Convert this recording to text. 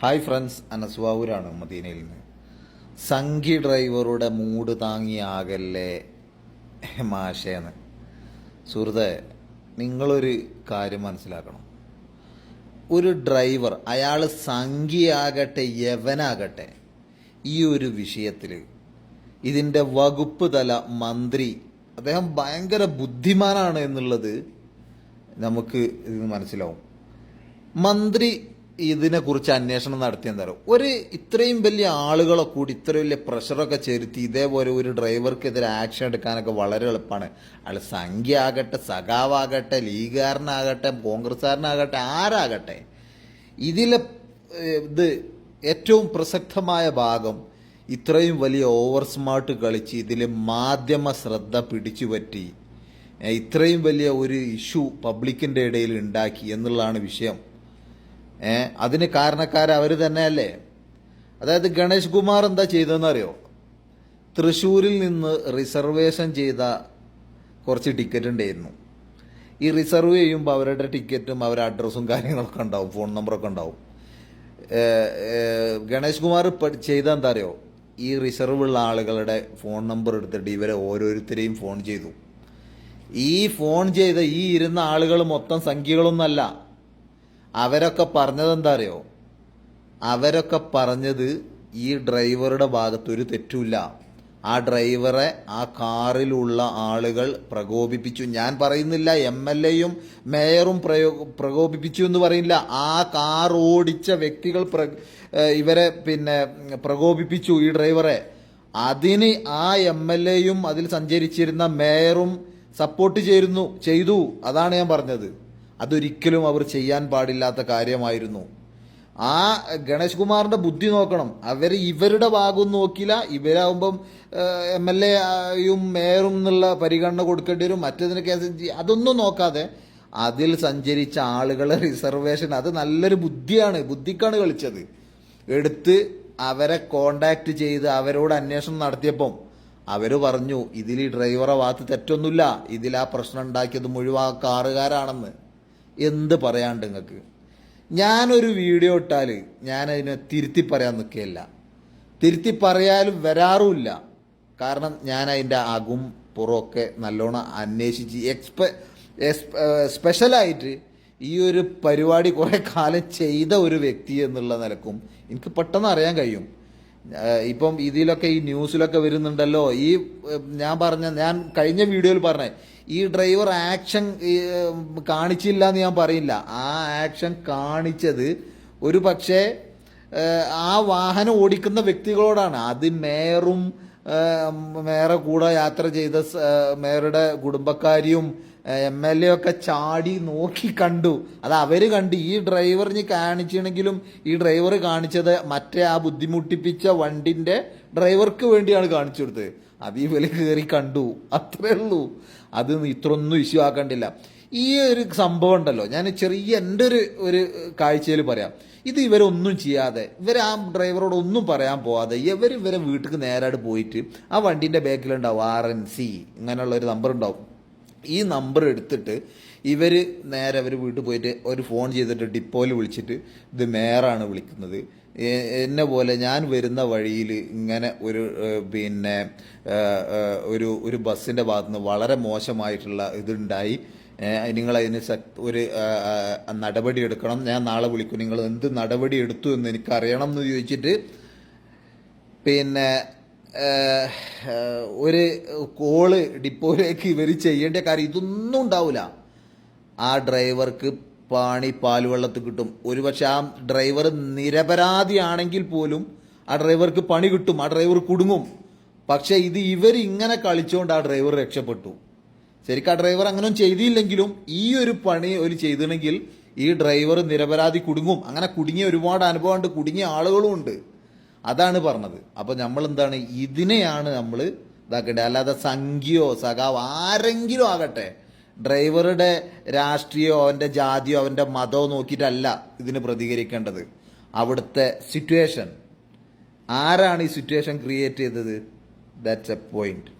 Hi friends അനസ്വാവൂരാണ് മദീനയിൽ നിന്ന്. സംഘി ഡ്രൈവറുടെ മൂട് താങ്ങിയാകല്ലേ മാഷേന്ന് സുഹൃത്തെ നിങ്ങളൊരു കാര്യം മനസ്സിലാക്കണം. ഒരു ഡ്രൈവർ അയാൾ സംഘിയാകട്ടെ യവനാകട്ടെ ഈ ഒരു വിഷയത്തിൽ ഇതിന്റെ വകുപ്പ് തല മന്ത്രി അദ്ദേഹം ഭയങ്കര ബുദ്ധിമാനാണ് എന്നുള്ളത് നമുക്ക് ഇത് മനസ്സിലാവും. മന്ത്രി ഇതിനെക്കുറിച്ച് അന്വേഷണം നടത്തി പറയുക ഒരു ഇത്രയും വലിയ ആളുകളെ കൂടി ഇത്രയും വലിയ പ്രഷറൊക്കെ ചെലുത്തി ഇതേപോലെ ഒരു ഡ്രൈവർക്കെതിരെ ആക്ഷൻ എടുക്കാനൊക്കെ വളരെ എളുപ്പമാണ് അയാൾ സംഖ്യ ആകട്ടെ സഖാവാകട്ടെ ലീഗുകാരനാകട്ടെ കോൺഗ്രസ്സുകാരനാകട്ടെ ആരാകട്ടെ ഇതിലെ ഇത് ഏറ്റവും പ്രസക്തമായ ഭാഗം ഇത്രയും വലിയ ഓവർ സ്മാർട്ട് കളിച്ച് ഇതിൽ മാധ്യമ ശ്രദ്ധ പിടിച്ചു പറ്റി ഇത്രയും വലിയ ഒരു ഇഷ്യൂ പബ്ലിക്കിന്റെ ഇടയിൽ ഉണ്ടാക്കി എന്നുള്ളതാണ് വിഷയം. അതിന് കാരണക്കാർ അവർ തന്നെയല്ലേ? അതായത് ഗണേഷ് കുമാർ എന്താ ചെയ്തതെന്ന് അറിയോ തൃശ്ശൂരിൽ നിന്ന് റിസർവേഷൻ ചെയ്ത കുറച്ച് ടിക്കറ്റ് ഉണ്ടായിരുന്നു. ഈ റിസർവ് ചെയ്യുമ്പോൾ അവരുടെ ടിക്കറ്റും അവരുടെ അഡ്രസ്സും കാര്യങ്ങളൊക്കെ ഉണ്ടാവും ഫോൺ നമ്പറൊക്കെ ഉണ്ടാവും. ഗണേഷ് കുമാർ ചെയ്ത എന്താ അറിയോ? ഈ റിസർവ് ഉള്ള ആളുകളുടെ ഫോൺ നമ്പർ എടുത്തിട്ട് ഇവരെ ഓരോരുത്തരെയും ഫോൺ ചെയ്തു. ഈ ഫോൺ ചെയ്ത ഈ ഇരുന്ന ആളുകൾ മൊത്തം സംഖ്യകളൊന്നല്ല അവരൊക്കെ പറഞ്ഞത് എന്താ അറിയോ അവരൊക്കെ പറഞ്ഞത് ഈ ഡ്രൈവറുടെ ഭാഗത്ത് ഒരു തെറ്റുമില്ല. ആ ഡ്രൈവറെ ആ കാറിലുള്ള ആളുകൾ പ്രകോപിപ്പിച്ചു. ഞാൻ പറയുന്നില്ല എം എൽ എയും മേയറും പ്രകോപിപ്പിച്ചു എന്ന് പറയില്ല ആ കാർ ഓടിച്ച വ്യക്തികൾ ഇവരെ പിന്നെ പ്രകോപിപ്പിച്ചു ഈ ഡ്രൈവറെ. അതിന് ആ എം എൽ എയും അതിൽ സഞ്ചരിച്ചിരുന്ന മേയറും സപ്പോർട്ട് ചേരുന്നു ചെയ്തു. അതാണ് ഞാൻ പറഞ്ഞത്. അതൊരിക്കലും അവർ ചെയ്യാൻ പാടില്ലാത്ത കാര്യമായിരുന്നു. ആ ഗണേഷ് കുമാറിന്റെ ബുദ്ധി നോക്കണം. അവർ ഇവരുടെ ഭാഗം നോക്കില്ല. ഇവരാകുമ്പം എം എൽ എയും മേയറും എന്നുള്ള പരിഗണന കൊടുക്കേണ്ടി വരും. മറ്റേതിന് കേസ് അതൊന്നും നോക്കാതെ അതിൽ സഞ്ചരിച്ച ആളുകളെ റിസർവേഷൻ അത് നല്ലൊരു ബുദ്ധിയാണ്. ബുദ്ധിക്കാണ് കളിച്ചത്. എടുത്ത് അവരെ കോണ്ടാക്ട് ചെയ്ത് അവരോട് അന്വേഷണം നടത്തിയപ്പം അവർ പറഞ്ഞു ഇതിൽ ഈ ഡ്രൈവറെ ഭാഗത്ത് തെറ്റൊന്നുമില്ല. ഇതിൽ ആ പ്രശ്നം ഉണ്ടാക്കിയത് മുഴുവൻ കാറുകാരാണെന്ന്. എന്ത് പറയാണ്ട് നിങ്ങൾക്ക്? ഞാനൊരു വീഡിയോ ഇട്ടാൽ ഞാനതിനെ തിരുത്തി പറയാൻ നിൽക്കുകയില്ല. തിരുത്തി പറയാലും വരാറുമില്ല. കാരണം ഞാൻ അതിന്റെ അകും പുറമൊക്കെ നല്ലോണം അന്വേഷിച്ച് എക്സ്പെ സ്പെഷ്യലായിട്ട് ഈ ഒരു പരിപാടി കുറേ കാലം ചെയ്ത ഒരു വ്യക്തി എന്നുള്ള നിലക്കും എനിക്ക് പെട്ടെന്ന് അറിയാൻ കഴിയും. ഇപ്പം ഇതിലൊക്കെ ഈ ന്യൂസിലൊക്കെ വരുന്നുണ്ടല്ലോ. ഈ ഞാൻ പറഞ്ഞ ഞാൻ കഴിഞ്ഞ വീഡിയോയിൽ പറഞ്ഞേ ഈ ഡ്രൈവർ ആക്ഷൻ കാണിച്ചില്ല എന്ന് ഞാൻ പറയില്ല. ആ ആക്ഷൻ കാണിച്ചത് ഒരു പക്ഷേ ആ വാഹനം ഓടിക്കുന്ന വ്യക്തികളോടാണ്. അത് മേയറും മേയറെ കൂടെ യാത്ര ചെയ്ത മേയറുടെ കുടുംബക്കാരിയും എം എൽ എ ഒക്കെ ചാടി നോക്കി കണ്ടു. അത് അവർ കണ്ട്. ഈ ഡ്രൈവറിന് കാണിച്ചിണെങ്കിലും ഈ ഡ്രൈവർ കാണിച്ചത് മറ്റേ ആ ബുദ്ധിമുട്ടിപ്പിച്ച വണ്ടിന്റെ ഡ്രൈവർക്ക് വേണ്ടിയാണ് കാണിച്ചു കൊടുത്തത്. അത് വില കയറി കണ്ടു. അത്രേ ഉള്ളൂ. അത് ഇത്രയൊന്നും ഇഷ്യൂ ആക്കണ്ടില്ല. ഈ ഒരു സംഭവം ഉണ്ടല്ലോ. ഞാൻ ചെറിയ എന്റെ ഒരു ഒരു കാഴ്ചയിൽ പറയാം. ഇത് ഇവരൊന്നും ചെയ്യാതെ ഇവർ ആ ഡ്രൈവറോട് ഒന്നും പറയാൻ പോവാതെ ഇവർ ഇവരെ വീട്ടിൽ നേരായിട്ട് പോയിട്ട് ആ വണ്ടിന്റെ ബാക്കിലുണ്ടാവും ആർ എൻ സി ഇങ്ങനെയുള്ള ഒരു നമ്പർ ഉണ്ടാവും. ഈ നമ്പർ എടുത്തിട്ട് ഇവർ നേരെ അവർ വീട്ടിൽ പോയിട്ട് ഒരു ഫോൺ ചെയ്തിട്ട് ഡിപ്പോയിൽ വിളിച്ചിട്ട് ഇത് മേയറാണ് വിളിക്കുന്നത്. എന്നെ പോലെ ഞാൻ വരുന്ന വഴിയിൽ ഇങ്ങനെ ഒരു പിന്നെ ഒരു ഒരു ബസ്സിന്റെ ഭാഗത്തുനിന്ന് വളരെ മോശമായിട്ടുള്ള ഇതുണ്ടായി. നിങ്ങൾ അതിന് ഒരു നടപടി എടുക്കണം. ഞാൻ നാളെ വിളിക്കും. നിങ്ങൾ എന്ത് നടപടി എടുത്തു എന്ന് എനിക്കറിയണം എന്ന് ചോദിച്ചിട്ട് പിന്നെ ഒരു കോൾ ഡിപ്പോയിലേക്ക് ഇവർ ചെയ്യേണ്ട കാര്യം ഇതൊന്നും ഉണ്ടാവില്ല ആ ഡ്രൈവർക്ക് പാണി പാലുവെള്ളത്ത് കിട്ടും. ഒരുപക്ഷെ ആ ഡ്രൈവർ നിരപരാധിയാണെങ്കിൽ പോലും ആ ഡ്രൈവർക്ക് പണി കിട്ടും. ആ ഡ്രൈവർ കുടുങ്ങും. പക്ഷെ ഇത് ഇവർ ഇങ്ങനെ കളിച്ചുകൊണ്ട് ആ ഡ്രൈവർ രക്ഷപ്പെട്ടു. ശരിക്കും ആ ഡ്രൈവർ അങ്ങനെ ചെയ്തില്ലെങ്കിലും ഈ ഒരു പണി ഒരു ചെയ്തിട്ടുണ്ടെങ്കിൽ ഈ ഡ്രൈവർ നിരപരാധി കുടുങ്ങും. അങ്ങനെ കുടുങ്ങിയ ഒരുപാട് അനുഭവമുണ്ട്. കുടുങ്ങിയ ആളുകളും ഉണ്ട്. അതാണ് പറഞ്ഞത്. അപ്പോൾ നമ്മൾ എന്താണ് ഇതിനെയാണ് നമ്മൾ ഇതാക്കേണ്ടത്. അല്ലാതെ സംഖ്യയോ സഖാവ് ആരെങ്കിലും ആകട്ടെ ഡ്രൈവറുടെ രാഷ്ട്രീയമോ അവന്റെ ജാതിയോ അവന്റെ മതമോ നോക്കിയിട്ടല്ല ഇതിന് പ്രതികരിക്കേണ്ടത്. അവിടുത്തെ സിറ്റുവേഷൻ ആരാണ് ഈ സിറ്റുവേഷൻ ക്രിയേറ്റ് ചെയ്തത്? That's a point